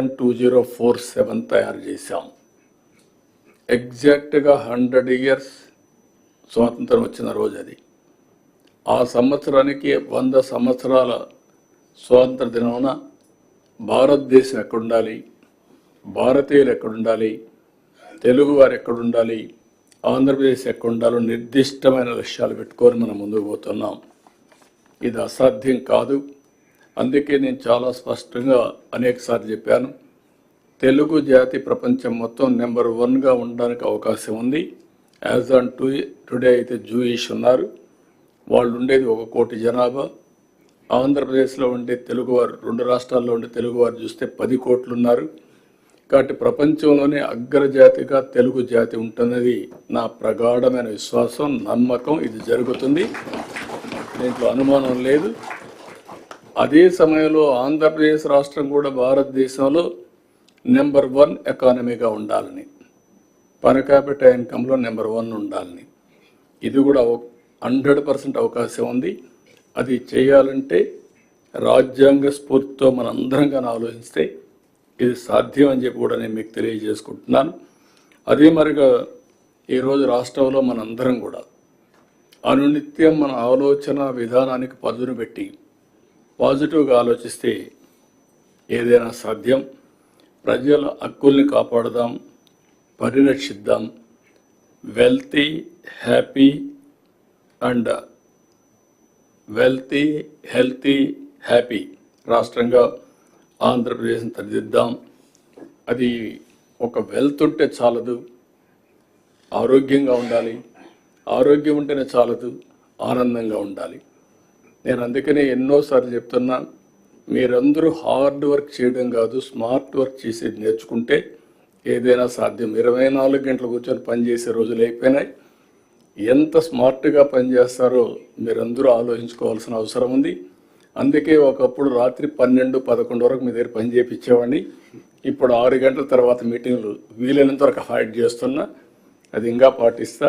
Two zero four seven తయారు చేశాం. ఎగ్జాక్ట్గా హండ్రెడ్ ఇయర్స్ స్వాతంత్రం వచ్చిన రోజు అది. ఆ సంవత్సరానికి వంద సంవత్సరాల స్వాతంత్ర దినమున భారతదేశం ఎక్కడుండాలి? భారతీయులు ఎక్కడుండాలి? తెలుగు వారు ఎక్కడుండాలి? ఆంధ్రప్రదేశ్ ఎక్కడుండాలో? నిర్దిష్టమైన లక్ష్యాలు పెట్టుకొని మనం ముందుకు పోతున్నాం. ఇది అసాధ్యం కాదు. అందుకే నేను చాలా స్పష్టంగా అనేకసార్లు చెప్పాను. తెలుగు జాతి ప్రపంచం మొత్తం నెంబర్ వన్గా ఉండడానికి అవకాశం ఉంది. యాజ్ ఆన్ టు టుడే అయితే జూయిష్ ఉన్నారు. వాళ్ళు ఉండేది ఒక కోటి జనాభా. ఆంధ్రప్రదేశ్లో ఉండే తెలుగువారు రెండు రాష్ట్రాల్లో ఉండే తెలుగువారు చూస్తే పది కోట్లు ఉన్నారు కాబట్టి ప్రపంచంలోనే అగ్రజాతిగా తెలుగు జాతి ఉంటున్నది నా ప్రగాఢమైన విశ్వాసం నమ్మకం. ఇది జరుగుతుంది. దీంట్లో అనుమానం లేదు. అదే సమయంలో ఆంధ్రప్రదేశ్ రాష్ట్రం కూడా భారతదేశంలో నెంబర్ వన్ ఎకానమీగా ఉండాలని పర్ క్యాపిటల్ ఇన్కంలో నెంబర్ వన్ ఉండాలని. ఇది కూడా హండ్రెడ్ పర్సెంట్ అవకాశం ఉంది. అది చేయాలంటే రాజ్యాంగ స్ఫూర్తితో మనందరం కానీ ఆలోచిస్తే ఇది సాధ్యం అని చెప్పి కూడా నేను మీకు తెలియజేసుకుంటున్నాను. అదే మరిగా ఈరోజు రాష్ట్రంలో మనందరం కూడా అనునిత్యం మన ఆలోచన విధానానికి పదును పెట్టి పాజిటివ్గా ఆలోచిస్తే ఏదైనా సాధ్యం ప్రజల హక్కుల్ని కాపాడదాం పరిరక్షిద్దాం wealthy happy and wealthy healthy happy రాష్ట్రంగా ఆంధ్రప్రదేశ్ని తరిదిద్దాం అది ఒక వెల్త్ ఉంటే చాలదు ఆరోగ్యంగా ఉండాలి. ఆరోగ్యం ఉంటేనే చాలదు ఆనందంగా ఉండాలి. నేను అందుకనే ఎన్నోసార్లు చెప్తున్నా మీరందరూ హార్డ్ వర్క్ చేయడం కాదు స్మార్ట్ వర్క్ చేసేది నేర్చుకుంటే ఏదైనా సాధ్యం. ఇరవై నాలుగు గంటలు కూర్చొని పనిచేసే రోజులు అయిపోయినాయి. ఎంత స్మార్ట్గా పనిచేస్తారో మీరందరూ ఆలోచించుకోవాల్సిన అవసరం ఉంది. అందుకే ఒకప్పుడు రాత్రి పన్నెండు పదకొండు వరకు మీ దగ్గర పని చేయించేవాడిని ఇప్పుడు ఆరు గంటల తర్వాత మీటింగ్లు వీలైనంత వరకు అవాయిడ్ చేస్తున్నా అది ఇంకా పాటిస్తా.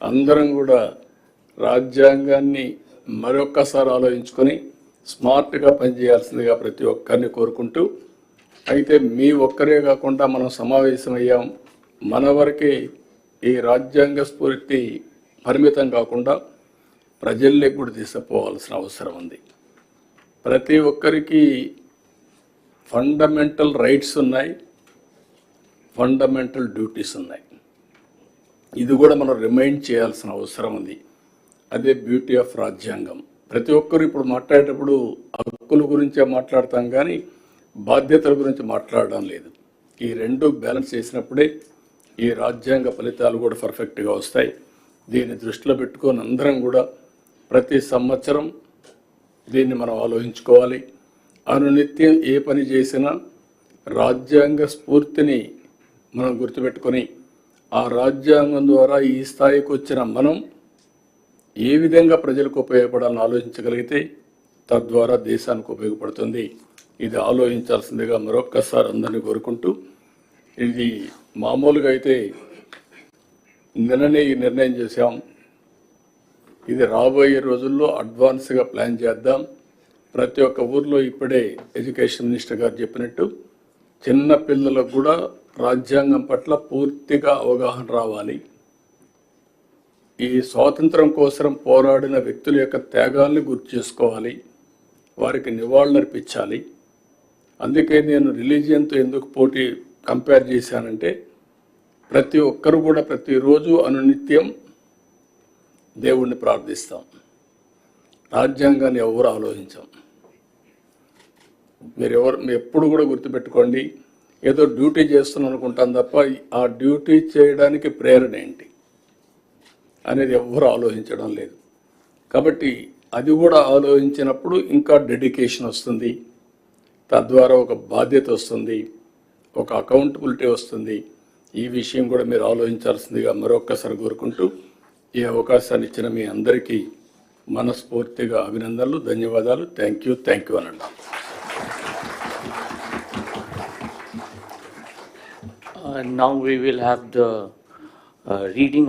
అందరం కూడా రాజ్యాంగాన్ని మరొక్కసారి ఆలోచించుకొని స్మార్ట్గా పనిచేయాల్సిందిగా ప్రతి ఒక్కరిని కోరుకుంటూ అయితే మీ ఒక్కరే కాకుండా మనం సమావేశమయ్యాం మన వరకే ఈ రాజ్యాంగ స్ఫూర్తి పరిమితం కాకుండా ప్రజల్లోకి కూడా తీసుకుపోవాల్సిన అవసరం ఉంది. ప్రతి ఒక్కరికి ఫండమెంటల్ రైట్స్ ఉన్నాయి ఫండమెంటల్ డ్యూటీస్ ఉన్నాయి. ఇది కూడా మనం రిమైండ్ చేయాల్సిన అవసరం ఉంది. అదే బ్యూటీ ఆఫ్ రాజ్యాంగం. ప్రతి ఒక్కరు ఇప్పుడు మాట్లాడేటప్పుడు హక్కుల గురించే మాట్లాడతాం కానీ బాధ్యతల గురించి మాట్లాడడం లేదు. ఈ రెండు బ్యాలెన్స్ చేసినప్పుడే ఈ రాజ్యాంగ ఫలితాలు కూడా పర్ఫెక్ట్గా వస్తాయి. దీన్ని దృష్టిలో పెట్టుకొని అందరం కూడా ప్రతి సంవత్సరం దీన్ని మనం ఆలోచించుకోవాలి. అనునిత్యం ఏ పని చేసినా రాజ్యాంగ స్ఫూర్తిని మనం గుర్తుపెట్టుకొని ఆ రాజ్యాంగం ద్వారా ఈ స్థాయికి వచ్చిన మనం ఏ విధంగా ప్రజలకు ఉపయోగపడాలని ఆలోచించగలిగితే తద్వారా దేశానికి ఉపయోగపడుతుంది. ఇది ఆలోచించాల్సిందిగా మరొక్కసారి అందరినీ కోరుకుంటూ ఇది మామూలుగా అయితే నిన్ననే ఈ నిర్ణయం చేశాం. ఇది రాబోయే రోజుల్లో అడ్వాన్స్గా ప్లాన్ చేద్దాం. ప్రతి ఒక్క ఊర్లో ఇప్పుడే ఎడ్యుకేషన్ మినిస్టర్ గారు చెప్పినట్టు చిన్న పిల్లలకు కూడా రాజ్యాంగం పట్ల పూర్తిగా అవగాహన రావాలి. ఈ స్వాతంత్రం కోసం పోరాడిన వ్యక్తుల యొక్క త్యాగాల్ని గుర్తు చేసుకోవాలి. వారికి నివాళులర్పించాలి అందుకే నేను రిలీజియన్తో ఎందుకు పోటీ కంపేర్ చేశానంటే ప్రతి ఒక్కరు కూడా ప్రతిరోజు అనునిత్యం దేవుణ్ణి ప్రార్థిస్తాం. రాజ్యాంగాన్ని ఎవరు ఆలోచించాం. మీరు ఎవరు ఎప్పుడు కూడా గుర్తుపెట్టుకోండి ఏదో డ్యూటీ చేస్తున్నాం అనుకుంటాం తప్ప ఆ డ్యూటీ చేయడానికి ప్రేరణ ఏంటి? అనేది ఎవ్వరు ఆలోచించడం లేదు. కాబట్టి అది కూడా ఆలోచించినప్పుడు ఇంకా డెడికేషన్ వస్తుంది. తద్వారా ఒక బాధ్యత వస్తుంది. ఒక అకౌంటబిలిటీ వస్తుంది. ఈ విషయం కూడా మీరు ఆలోచించాల్సిందిగా మరొక్కసారి కోరుకుంటూ ఈ అవకాశాన్ని ఇచ్చిన మీ అందరికీ మనస్ఫూర్తిగా అభినందనలు ధన్యవాదాలు. థ్యాంక్ యూ థ్యాంక్ యూ అనండి. Uh, Now we will have the uh, reading of